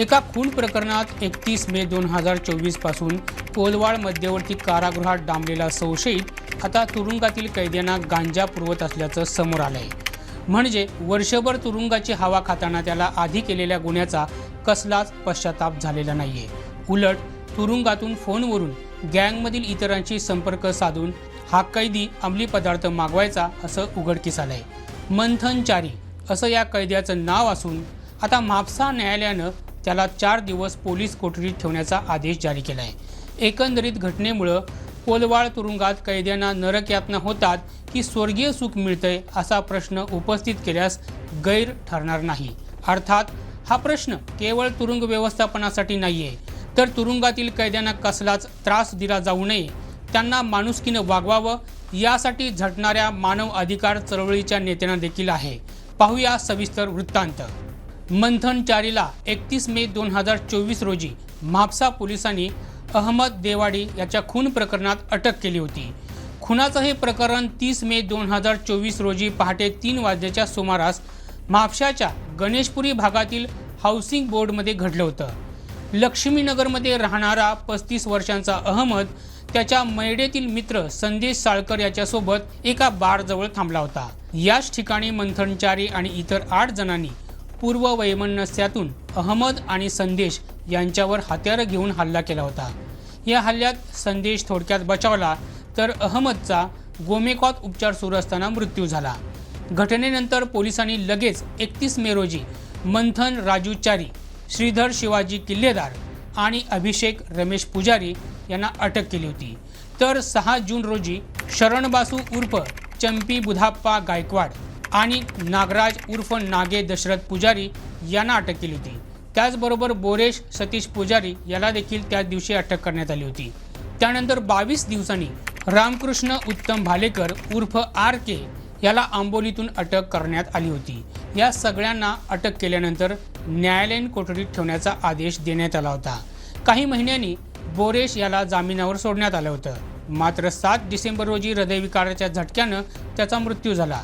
एका खून प्रकरणात एकतीस मे दोन हजार चोवीसपासून कोलवाड मध्यवर्ती कारागृहात डांबलेला संशयित आता तुरुंगातील कैद्यांना गांजा पुरवत असल्याचं समोर आलंय. म्हणजे वर्षभर तुरुंगाची हवा खाताना त्याला आधी केलेल्या गुन्ह्याचा कसलाच पश्चाताप झालेला नाहीये. उलट तुरुंगातून फोनवरून गँगमधील इतरांशी संपर्क साधून हा कैदी अंमली पदार्थ मागवायचा असं उघडकीस आलंय. मंथनचारी असं या कैद्याचं नाव असून आता म्हापसा न्यायालयानं त्याला चार दिवस पोलीस कोठडीत ठेवण्याचा आदेश जारी केला आहे एकंदरीत घटनेमुळं कोलवाड तुरुंगात कैद्यांना नरक यातना होतात की स्वर्गीय सुख मिळतंय असा प्रश्न उपस्थित केल्यास गैर ठरणार नाही. अर्थात हा प्रश्न केवळ तुरुंग व्यवस्थापनासाठी नाही आहे तर तुरुंगातील कैद्यांना कसलाच त्रास दिला जाऊ नये त्यांना माणुसकीनं वागवावं यासाठी झटणाऱ्या मानव अधिकार चळवळीच्या नेत्यांना देखील आहे. पाहूया सविस्तर वृत्तांत. मंथनचारीला एकतीस मे दोन हजार चोवीस रोजी म्हापसा पोलिसांनी अहमद देवाडी याच्या खून प्रकरणात अटक केली होती. खुनाचं हे प्रकरण तीस मे दोन हजार चोवीस रोजी पहाटे तीन वाजल्याच्या सुमारास म्हापशाच्या गणेशपुरी भागातील हाऊसिंग बोर्डमध्ये घडलं होतं. लक्ष्मीनगरमध्ये राहणारा पस्तीस वर्षांचा अहमद त्याच्या मैडेतील मित्र संदेश साळकर याच्यासोबत एका बारजवळ थांबला होता. याच ठिकाणी मंथनचारी आणि इतर आठ जणांनी पूर्व वैमनस्यातून अहमद आणि संदेश यांच्यावर हत्यारं घेऊन हल्ला केला होता. या हल्ल्यात संदेश थोडक्यात बचावला तर अहमदचा गोमेकॉत उपचार सुरू असताना मृत्यू झाला. घटनेनंतर पोलिसांनी लगेच एकतीस मे रोजी मंथन राजू चारी श्रीधर शिवाजी किल्लेदार आणि अभिषेक रमेश पुजारी यांना अटक केली होती. तर सहा जून रोजी शरणबासू उर्फ चंपी बुधाप्पा गायकवाड आणि नागराज उर्फ नागे दशरथ पुजारी यांना अटक केली होती. त्याचबरोबर बोरेश सतीश पुजारी याला देखील त्याच दिवशी अटक करण्यात आली होती. त्यानंतर बावीस दिवसांनी रामकृष्ण उत्तम भालेकर उर्फ आर के याला आंबोलीतून अटक करण्यात आली होती. या सगळ्यांना अटक केल्यानंतर न्यायालयीन कोठडीत ठेवण्याचा आदेश देण्यात आला होता. काही महिन्यांनी बोरेश याला जामिनावर सोडण्यात आलं होतं. मात्र सात डिसेंबर रोजी हृदयविकाराच्या झटक्यानं त्याचा मृत्यू झाला.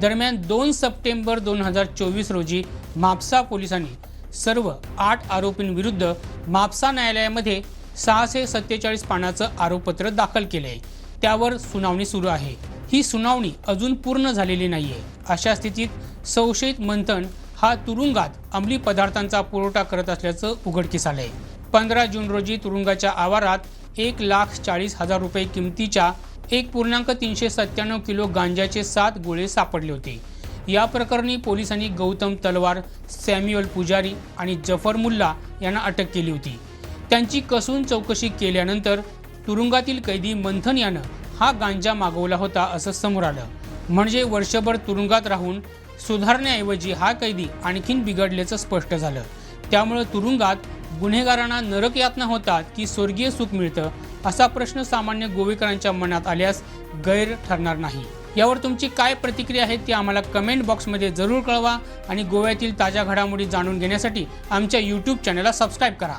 दरम्यान दोन सप्टेंबर दोन हजार चोवीस रोजी म्हापसा पोलिसांनी सर्व आठ आरोपींविरुद्ध म्हापसा न्यायालयामध्ये सहाशे सत्तेचाळीस पानाचं आरोपपत्र दाखल केले आहे त्यावर सुनावणी सुरू आहे. ही सुनावणी अजून पूर्ण झालेली नाही आहे अशा स्थितीत संशयित मंथन हा तुरुंगात अंमली पदार्थांचा पुरवठा करत असल्याचं उघडकीस आलं आहे पंधरा जून रोजी तुरुंगाच्या आवारात एक लाख चाळीस हजार रुपये किमतीच्या एक पूर्णांक तीनशे सत्त्याण्णव किलो गांजाचे सात गोळे सापडले होते. या प्रकरणी पोलिसांनी गौतम तलवार सॅम्युअल पुजारी आणि जफर मुल्ला यांना अटक केली होती. त्यांची कसून चौकशी केल्यानंतर तुरुंगातील कैदी मंथन यानं हा गांजा मागवला होता असं समोर आलं. म्हणजे वर्षभर तुरुंगात राहून सुधारण्याऐवजी हा कैदी आणखीन बिघडल्याचं स्पष्ट झालं. त्यामुळं तुरुंगात गुन्हेगारांना नरक यातना होतात की स्वर्गीय सुख मिळतं असा प्रश्न सामान्य गोवेकरांच्या मनात आल्यास गैर ठरणार नाही. यावर तुमची काय प्रतिक्रिया आहे ती आम्हाला कमेंट बॉक्समध्ये जरूर कळवा आणि गोव्यातील ताज्या घडामोडी जाणून घेण्यासाठी आमच्या यूट्यूब चॅनलला सबस्क्राईब करा.